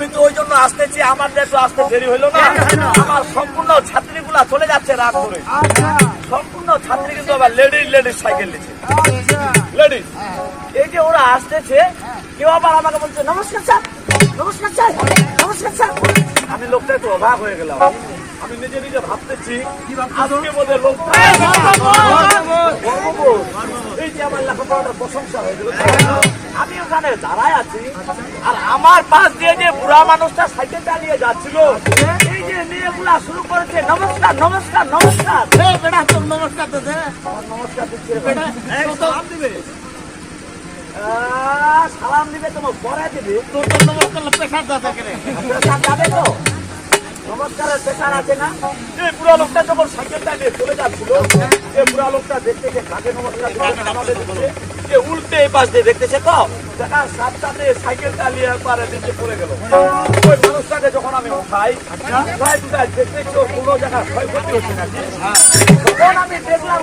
আমি তো ওই জন্য আসতেছি আমার যে একটু আসতে দেরি হইল না আমার সম্পূর্ণ ছাত্রীগুলা চলে যাচ্ছে রাত করে সম্পূর্ণ ছাত্রী কিন্তু আবার লেডিস লেডিস সাইকেল নিচ্ছে। লেডিস এই যে ওরা আসতেছে কেউ আবার আমাকে বলছে নমস্কার স্যার নমস্কার স্যার নমস্কার স্যার। আমি লোকটা একটু অবাক হয়ে গেলাম। আমি নিজে নিজে ভাবতেছি আজকে বোধ লোকটা গর্ববোধ। এই যে আমার লেখাপড়াটার প্রশংসা হয়ে গেল। আমি ওখানে দাঁড়ায় আছি আর আমার পাশ দিয়ে যে বুড়া মানুষটা সাইকেল চালিয়ে যাচ্ছিল এই যে মেয়েগুলা শুরু করেছে নমস্কার নমস্কার নমস্কার। বেটা তোর নমস্কার তো দে। নমস্কার দিচ্ছে। সালাম দিবে। সালাম দিবে তোমার পরে দিবে। তোর তো নমস্কার যাবে তো। নমস্কারের পেশার আছে না? এই বুড়া লোকটা যখন সাইকেলটা নিয়ে চলে যাচ্ছিল এই বুড়া লোকটা দেখতেছে কাকে নমস্কার আমাদের যে উল্টে এই পাশ দিয়ে দেখতেছে তো? দেখা সাতটাতে সাইকেল চালিয়ে পারে নিচে পড়ে গেল। ওই মানুষটাকে যখন আমি উঠাই উঠাই দেখতে কোনো জায়গায় ক্ষয়ক্ষতি হচ্ছে না তখন আমি দেখলাম